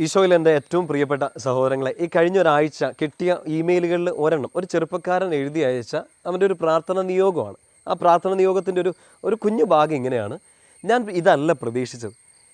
ഈശോയിൽ എന്റെ ഏറ്റവും പ്രിയപ്പെട്ട സഹോദരങ്ങളെ ഈ കഴിഞ്ഞ ഒരാഴ്ച കിട്ടിയ ഇമെയിലുകളിൽ ഒരെണ്ണം ഒരു ചെറുപ്പക്കാരൻ എഴുതി അയച്ച അവന്റെ ഒരു പ്രാർത്ഥന നിയോഗമാണ്. ആ പ്രാർത്ഥന നിയോഗത്തിന്റെ ഒരു ഒരു കുഞ്ഞു ഭാഗം ഇങ്ങനെയാണ്. ഞാൻ ഇതല്ല പ്രതീക്ഷിച്ചത്.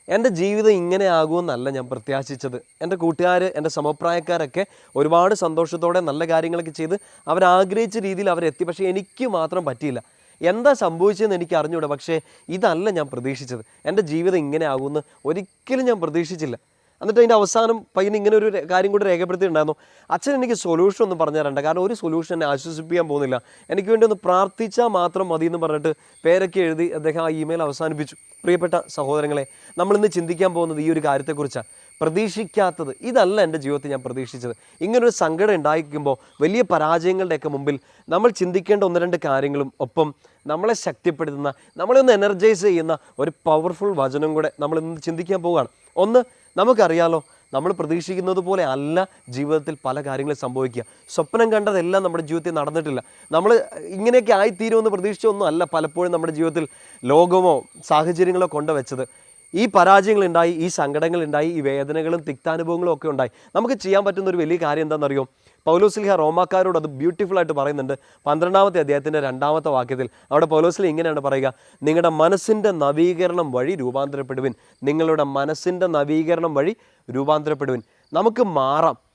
എന്റെ ജീവിതം ഇങ്ങനെ ആകുമെന്നല്ല ഞാൻ പ്രത്യാശിച്ചത്. എന്റെ കൂട്ടുകാർ എന്റെ സമപ്രായക്കാരൊക്കെ ഒരുപാട് സന്തോഷത്തോടെ നല്ല കാര്യങ്ങളൊക്കെ ചെയ്ത് അവരാഗ്രഹിച്ച രീതിയിൽ അവരെത്തി. പക്ഷേ എനിക്ക് മാത്രം പറ്റിയില്ല. എന്താ സംഭവിച്ചതെന്ന് എനിക്ക് അറിഞ്ഞൂടാ. പക്ഷേ ഇതല്ല ഞാൻ പ്രതീക്ഷിച്ചത്. എന്റെ ജീവിതം ഇങ്ങനെ ആകുമെന്ന് ഒരിക്കലും ഞാൻ പ്രതീക്ഷിച്ചില്ല. എന്നിട്ട് അതിന്റെ അവസാനം പയ്യൻ ഇങ്ങനെ ഒരു കാര്യം കൂടി രേഖപ്പെടുത്തിയിട്ടുണ്ടായിരുന്നു. അച്ഛൻ എനിക്ക് സൊല്യൂഷൻ ഒന്നും പറഞ്ഞു തരണ്ട കാരണം ഒരു സൊല്യൂഷൻ എന്നെ ആശ്വസിപ്പിക്കാൻ പോകുന്നില്ല. എനിക്ക് വേണ്ടി ഒന്ന് പ്രാർത്ഥിച്ചാൽ മാത്രം മതി എന്ന് പറഞ്ഞിട്ട് പേരൊക്കെ എഴുതി അദ്ദേഹം ആ ഇമെയിൽ അവസാനിപ്പിച്ചു. പ്രിയപ്പെട്ട സഹോദരങ്ങളെ നമ്മളിന്ന് ചിന്തിക്കാൻ പോകുന്നത് ഈ ഒരു കാര്യത്തെക്കുറിച്ചാണ്. പ്രതീക്ഷിക്കാത്തത്. ഇതല്ല എന്റെ ജീവിതത്തിൽ ഞാൻ പ്രതീക്ഷിച്ചത്. ഇങ്ങനൊരു സങ്കടം ഉണ്ടായിരിക്കുമ്പോൾ വലിയ പരാജയങ്ങളുടെയൊക്കെ മുമ്പിൽ നമ്മൾ ചിന്തിക്കേണ്ട ഒന്ന് രണ്ട് കാര്യങ്ങളും ഒപ്പം നമ്മളെ ശക്തിപ്പെടുത്തുന്ന നമ്മളെ ഒന്ന് എനർജൈസ് ചെയ്യുന്ന ഒരു പവർഫുൾ വചനം കൂടെ നമ്മൾ ഇന്ന് ചിന്തിക്കാൻ പോവുകയാണ്. ഒന്ന് നമുക്കറിയാലോ നമ്മൾ പ്രതീക്ഷിക്കുന്നത് പോലെ അല്ല ജീവിതത്തിൽ പല കാര്യങ്ങളും സംഭവിക്കുക. സ്വപ്നം കണ്ടതെല്ലാം നമ്മുടെ ജീവിതത്തിൽ നടന്നിട്ടില്ല. നമ്മൾ ഇങ്ങനെയൊക്കെ ആയിത്തീരുമെന്ന് പ്രതീക്ഷിച്ചൊന്നും അല്ല പലപ്പോഴും നമ്മുടെ ജീവിതത്തിൽ ലോകമോ സാഹചര്യങ്ങളോ കൊണ്ടുവച്ചത്. ഈ പരാജയങ്ങളുണ്ടായി ഈ സങ്കടങ്ങളുണ്ടായി ഈ വേദനകളും തിക്താനുഭവങ്ങളും ഒക്കെ ഉണ്ടായി. നമുക്ക് ചെയ്യാൻ പറ്റുന്ന ഒരു വലിയ കാര്യം എന്താണെന്നറിയോ? പൗലോസ്ലിഹ റോമാക്കാരോട് അത് ബ്യൂട്ടിഫുൾ ആയിട്ട് പറയുന്നുണ്ട്. പന്ത്രണ്ടാമത്തെ അദ്ദേഹത്തിന്റെ രണ്ടാമത്തെ വാക്യത്തിൽ അവിടെ പൗലോസ്ലി ഇങ്ങനെയാണ് പറയുക നിങ്ങളുടെ മനസ്സിന്റെ നവീകരണം വഴി രൂപാന്തരപ്പെടുവിൻ. നിങ്ങളുടെ മനസ്സിന്റെ നവീകരണം വഴി രൂപാന്തരപ്പെടുവിൻ. നമുക്ക് മാറാം.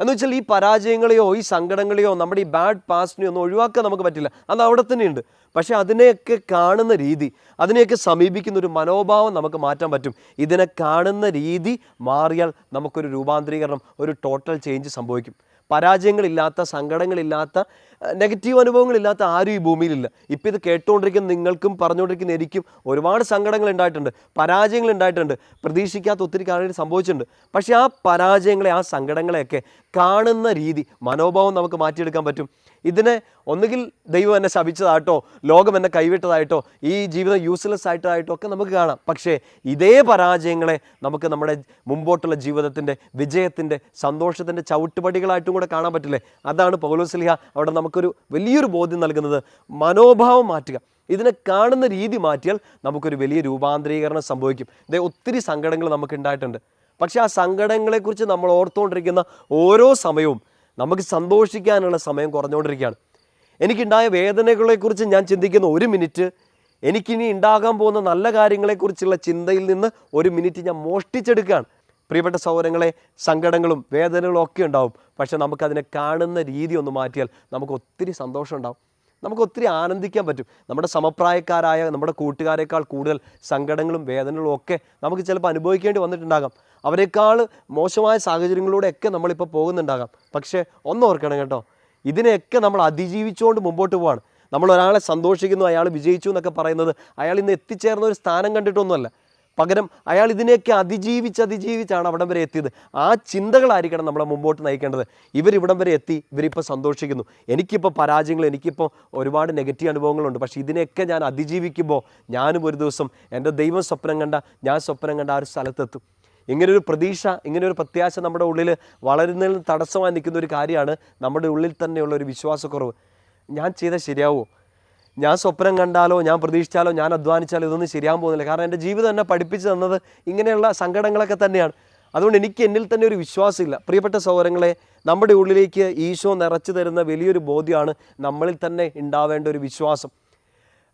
എന്ന് വെച്ചാൽ ഈ പരാജയങ്ങളെയോ ഈ സങ്കടങ്ങളെയോ നമ്മുടെ ഈ ബാഡ് പാസ്റ്റിനെയോ ഒന്നും ഒഴിവാക്കാൻ നമുക്ക് പറ്റില്ല. അത് അവിടെ തന്നെയുണ്ട്. പക്ഷേ അതിനെയൊക്കെ കാണുന്ന രീതി അതിനെയൊക്കെ സമീപിക്കുന്ന ഒരു മനോഭാവം നമുക്ക് മാറ്റാൻ പറ്റും. ഇതിനെ കാണുന്ന രീതി മാറിയാൽ നമുക്കൊരു രൂപാന്തരീകരണം ഒരു ടോട്ടൽ ചേഞ്ച് സംഭവിക്കും. പരാജയങ്ങളില്ലാത്ത സങ്കടങ്ങളില്ലാത്ത നെഗറ്റീവ് അനുഭവങ്ങളില്ലാത്ത ആരും ഈ ഭൂമിയിലില്ല. ഇപ്പോൾ ഇത് കേട്ടുകൊണ്ടിരിക്കുന്ന നിങ്ങൾക്കും പറഞ്ഞുകൊണ്ടിരിക്കുന്ന എനിക്കും ഒരുപാട് സങ്കടങ്ങൾ ഉണ്ടായിട്ടുണ്ട് പരാജയങ്ങൾ ഉണ്ടായിട്ടുണ്ട് പ്രതീക്ഷിക്കാത്ത ഒത്തിരി കാര്യങ്ങൾ സംഭവിച്ചിട്ടുണ്ട്. പക്ഷേ ആ പരാജയങ്ങളെ ആ സങ്കടങ്ങളെയൊക്കെ കാണുന്ന രീതി മനോഭാവം നമുക്ക് മാറ്റിയെടുക്കാൻ പറ്റും. ഇതിനെ ഒന്നുകിൽ ദൈവം എന്നെ ശപിച്ചതായിട്ടോ ലോകം എന്നെ കൈവിട്ടതായിട്ടോ ഈ ജീവിതം യൂസ്ലെസ് ആയിട്ടായിട്ടോ ഒക്കെ നമുക്ക് കാണാം. പക്ഷേ ഇതേ പരാജയങ്ങളെ നമുക്ക് നമ്മുടെ മുമ്പോട്ടുള്ള ജീവിതത്തിന്റെ വിജയത്തിന്റെ സന്തോഷത്തിന്റെ ചവിട്ടുപടികളായിട്ടും കൂടെ കാണാൻ പറ്റില്ലേ? അതാണ് പൗലോസ്ലിഹ അവിടെ നമുക്കൊരു വലിയൊരു ബോധ്യം നൽകുന്നത്. മനോഭാവം മാറ്റുക. ഇതിനെ കാണുന്ന രീതി മാറ്റിയാൽ നമുക്കൊരു വലിയ രൂപാന്തരീകരണം സംഭവിക്കും. ഇതേ ഒത്തിരി സങ്കടങ്ങൾ നമുക്ക് ഉണ്ടായിട്ടുണ്ട്. പക്ഷേ ആ സങ്കടങ്ങളെക്കുറിച്ച് നമ്മൾ ഓർത്തുകൊണ്ടിരിക്കുന്ന ഓരോ സമയവും നമുക്ക് സന്തോഷിക്കാനുള്ള സമയം കുറഞ്ഞുകൊണ്ടിരിക്കുകയാണ്. എനിക്കുണ്ടായ വേദനകളെക്കുറിച്ച് ഞാൻ ചിന്തിക്കുന്ന ഒരു മിനിറ്റ് എനിക്കിനി ഉണ്ടാകാൻ പോകുന്ന നല്ല കാര്യങ്ങളെക്കുറിച്ചുള്ള ചിന്തയിൽ നിന്ന് ഒരു മിനിറ്റ് ഞാൻ മോഷ്ടിച്ചെടുക്കുകയാണ്. പ്രിയപ്പെട്ട സഹോദരങ്ങളെ സങ്കടങ്ങളും വേദനകളും ഒക്കെ ഉണ്ടാവും. പക്ഷെ നമുക്കതിനെ കാണുന്ന രീതി ഒന്ന് മാറ്റിയാൽ നമുക്ക് ഒത്തിരി സന്തോഷം ഉണ്ടാവും. നമുക്ക് ഒത്തിരി ആനന്ദിക്കാൻ പറ്റും. നമ്മുടെ സമപ്രായക്കാരായ നമ്മുടെ കൂട്ടുകാരെക്കാൾ കൂടുതൽ സങ്കടങ്ങളും വേദനകളും ഒക്കെ നമുക്ക് ചിലപ്പോൾ അനുഭവിക്കേണ്ടി വന്നിട്ടുണ്ടാകാം. അവരെക്കാൾ മോശമായ സാഹചര്യങ്ങളിലൂടെയൊക്കെ നമ്മളിപ്പോൾ പോകുന്നുണ്ടാകാം. പക്ഷേ ഒന്ന് ഓർക്കണം കേട്ടോ. ഇതിനെയൊക്കെ നമ്മൾ അതിജീവിച്ചുകൊണ്ട് മുമ്പോട്ട് പോവാണ്. നമ്മൾ ഒരാളെ സന്തോഷിക്കുന്നു അയാൾ വിജയിച്ചു എന്നൊക്കെ പറയുന്നത് അയാൾ ഇന്ന് എത്തിച്ചേർന്ന ഒരു സ്ഥാനം കണ്ടിട്ടൊന്നുമല്ല. പകരം അയാൾ ഇതിനെയൊക്കെ അതിജീവിച്ച് അതിജീവിച്ചാണ് അവിടം വരെ എത്തിയത്. ആ ചിന്തകളായിരിക്കണം നമ്മളെ മുമ്പോട്ട് നയിക്കേണ്ടത്. ഇവരിവിടം വരെ എത്തി ഇവരിപ്പോൾ സന്തോഷിക്കുന്നു. എനിക്കിപ്പോൾ പരാജയങ്ങൾ എനിക്കിപ്പോൾ ഒരുപാട് നെഗറ്റീവ് അനുഭവങ്ങളുണ്ട്. പക്ഷേ ഇതിനെയൊക്കെ ഞാൻ അതിജീവിക്കുമ്പോൾ ഞാനും ഒരു ദിവസം എന്റെ ദൈവം സ്വപ്നം കണ്ട ഞാൻ സ്വപ്നം കണ്ട ആ ഒരു സ്ഥലത്തെത്തും. ഇങ്ങനൊരു പ്രതീക്ഷ ഇങ്ങനൊരു പ്രത്യാശ നമ്മുടെ ഉള്ളിൽ വളരുന്നതിന് തടസ്സമായി നിൽക്കുന്ന ഒരു കാര്യമാണ് നമ്മുടെ ഉള്ളിൽ തന്നെയുള്ള ഒരു വിശ്വാസക്കുറവ്. ഞാൻ ചെയ്ത ശരിയാവോ? ഞാൻ സ്വപ്നം കണ്ടാലോ ഞാൻ പ്രതീക്ഷിച്ചാലോ ഞാൻ അധ്വാനിച്ചാലോ ഇതൊന്നും ശരിയാകാൻ പോകുന്നില്ല. കാരണം എന്റെ ജീവിതം എന്നെ പഠിപ്പിച്ചു തന്നത് ഇങ്ങനെയുള്ള സങ്കടങ്ങളൊക്കെ തന്നെയാണ്. അതുകൊണ്ട് എനിക്ക് എന്നിൽ തന്നെ ഒരു വിശ്വാസമില്ല. പ്രിയപ്പെട്ട സഹോദരങ്ങളെ നമ്മുടെ ഉള്ളിലേക്ക് ഈശോ നിറച്ചു തരുന്ന വലിയൊരു ബോധ്യമാണ് നമ്മളിൽ തന്നെ ഉണ്ടാവേണ്ട ഒരു വിശ്വാസം.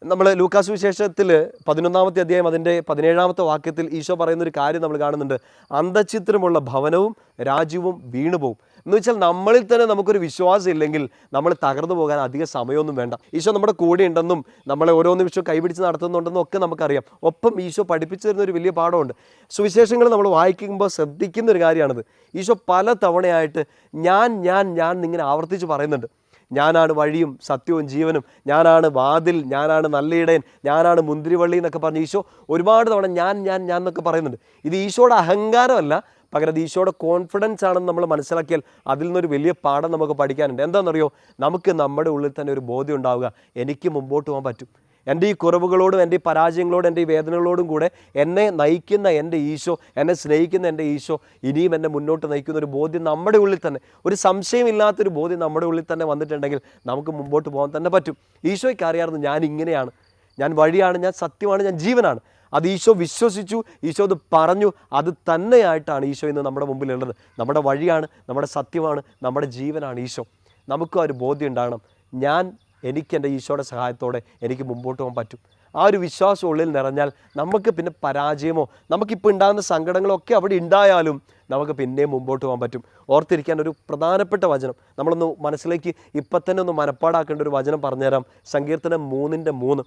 നമ്മൾ ലൂക്കാസ് വിശേഷത്തിൽ പതിനൊന്നാമത്തെ അധ്യായം അതിന്റെ പതിനേഴാമത്തെ വാക്യത്തിൽ ഈശോ പറയുന്ന ഒരു കാര്യം നമ്മൾ കാണുന്നുണ്ട്. അന്തചിത്രമുള്ള ഭവനവും രാജ്യവും വീണുപോകും എന്ന് വെച്ചാൽ നമ്മളിൽ തന്നെ നമുക്കൊരു വിശ്വാസം ഇല്ലെങ്കിൽ നമ്മൾ തകർന്നു പോകാൻ അധിക സമയമൊന്നും വേണ്ട. ഈശോ നമ്മുടെ കൂടെ ഉണ്ടെന്നും നമ്മളെ ഓരോ നിമിഷവും കൈപിടിച്ച് നടത്തുന്നുണ്ടെന്നും ഒക്കെ നമുക്കറിയാം. ഒപ്പം ഈശോ പഠിപ്പിച്ചു തരുന്ന ഒരു വലിയ പാഠമുണ്ട്. സുവിശേഷങ്ങൾ നമ്മൾ വായിക്കുമ്പോൾ ശ്രദ്ധിക്കുന്ന ഒരു കാര്യമാണിത്. ഈശോ പല തവണയായിട്ട് ഞാൻ ഞാൻ ഞാൻ എന്നിങ്ങനെ ആവർത്തിച്ച് പറയുന്നുണ്ട്. ഞാനാണ് വഴിയും സത്യവും ജീവനും. ഞാനാണ് വാതിൽ ഞാനാണ് നല്ലയിടയൻ ഞാനാണ് മുന്തിരിവള്ളി എന്നൊക്കെ പറഞ്ഞ് ഈശോ ഒരുപാട് തവണ ഞാൻ ഞാൻ ഞാൻ എന്നൊക്കെ പറയുന്നുണ്ട്. ഇത് ഈശോയുടെ അഹങ്കാരമല്ല പകരം അത് ഈശോയുടെ കോൺഫിഡൻസ് ആണെന്ന് നമ്മൾ മനസ്സിലാക്കിയാൽ അതിൽ നിന്നൊരു വലിയ പാഠം നമുക്ക് പഠിക്കാനുണ്ട്. എന്താണെന്നറിയോ? നമുക്ക് നമ്മുടെ ഉള്ളിൽ തന്നെ ഒരു ബോധ്യം ഉണ്ടാവുക. എനിക്ക് മുമ്പോട്ട് പോകാൻ പറ്റും. എന്റെ ഈ കുറവുകളോടും എന്റെ ഈ പരാജയങ്ങളോടും എന്റെ ഈ വേദനകളോടും കൂടെ എന്നെ നയിക്കുന്ന എന്റെ ഈശോ എന്നെ സ്നേഹിക്കുന്ന എന്റെ ഈശോ ഇനിയും എന്നെ മുന്നോട്ട് നയിക്കുന്ന ഒരു ബോധ്യം നമ്മുടെ ഉള്ളിൽ തന്നെ ഒരു സംശയമില്ലാത്തൊരു ബോധ്യം നമ്മുടെ ഉള്ളിൽ തന്നെ വന്നിട്ടുണ്ടെങ്കിൽ നമുക്ക് മുമ്പോട്ട് പോകാൻ തന്നെ പറ്റും. ഈശോയ്ക്ക് അറിയാമായിരുന്നു ഞാൻ ഇങ്ങനെയാണ്. ഞാൻ വഴിയാണ് ഞാൻ സത്യമാണ് ഞാൻ ജീവനാണ്. അത് ഈശോ വിശ്വസിച്ചു ഈശോ അത് പറഞ്ഞു അത് തന്നെയായിട്ടാണ് ഈശോ ഇന്ന് നമ്മുടെ മുമ്പിലുള്ളത്. നമ്മുടെ വഴിയാണ് നമ്മുടെ സത്യമാണ് നമ്മുടെ ജീവനാണ് ഈശോ. നമുക്കും ആ ഒരു ബോധ്യം ഉണ്ടാകണം. ഞാൻ എനിക്ക് എന്റെ ഈശോയുടെ സഹായത്തോടെ എനിക്ക് മുമ്പോട്ട് പോകാൻ പറ്റും. ആ ഒരു വിശ്വാസം ഉള്ളിൽ നിറഞ്ഞാൽ നമുക്ക് പിന്നെ പരാജയമോ നമുക്കിപ്പോൾ ഉണ്ടാകുന്ന സങ്കടങ്ങളൊക്കെ അവിടെ ഉണ്ടായാലും നമുക്ക് പിന്നെയും മുമ്പോട്ട് പോകാൻ പറ്റും. ഓർത്തിരിക്കാൻ ഒരു പ്രധാനപ്പെട്ട വചനം. നമ്മളൊന്ന് മനസ്സിലേക്ക് ഇപ്പം തന്നെ ഒന്ന് മനപ്പാടാക്കേണ്ട ഒരു വചനം പറഞ്ഞുതരാം. സങ്കീർത്തനം മൂന്നിന്റെ മൂന്ന്.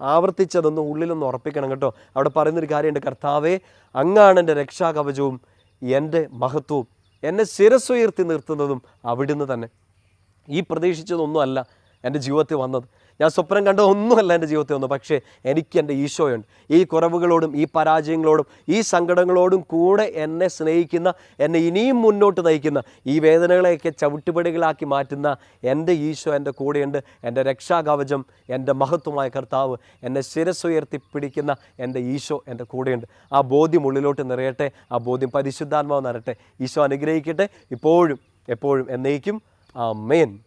ആവർത്തിച്ചതൊന്ന് ഉള്ളിലൊന്ന് ഉറപ്പിക്കണം കേട്ടോ. അവിടെ പറയുന്നൊരു കാര്യമുണ്ട്. കർത്താവേ അങ്ങാണ് എന്റെ രക്ഷാകവചവും എന്റെ മഹത്വവും. എന്നെ ശിരസ്സുയർത്തി നിർത്തുന്നതും അവിടുന്ന് തന്നെ. ഈ പ്രതീക്ഷിച്ചതൊന്നുമല്ല എന്റെ ജീവിതത്തിൽ വന്നത്. ഞാൻ സ്വപ്നം കണ്ട ഒന്നുമല്ല എന്റെ ജീവിതത്തിൽ വന്നു പക്ഷേ എനിക്ക് എന്റെ ഈശോയുണ്ട്. ഈ കുറവുകളോടും ഈ പരാജയങ്ങളോടും ഈ സങ്കടങ്ങളോടും കൂടെ എന്നെ സ്നേഹിക്കുന്ന എന്നെ ഇനിയും മുന്നോട്ട് നയിക്കുന്ന ഈ വേദനകളെയൊക്കെ ചവിട്ടുപടികളാക്കി മാറ്റുന്ന എന്റെ ഈശോ എന്റെ കൂടെയുണ്ട്. എന്റെ രക്ഷാകവചം എന്റെ മഹത്വമായ കർത്താവ് എന്നെ ശിരസ്സുയർത്തി പിടിക്കുന്ന എന്റെ ഈശോ എന്റെ കൂടെയുണ്ട്. ആ ബോധ്യം ഉള്ളിലോട്ട് നിറയട്ടെ ആ ബോധ്യം പരിശുദ്ധാത്മാവ് നിറയട്ടെ. ഈശോ അനുഗ്രഹിക്കട്ടെ. ഇപ്പോഴും എപ്പോഴും എന്നേക്കും. ആ മേൻ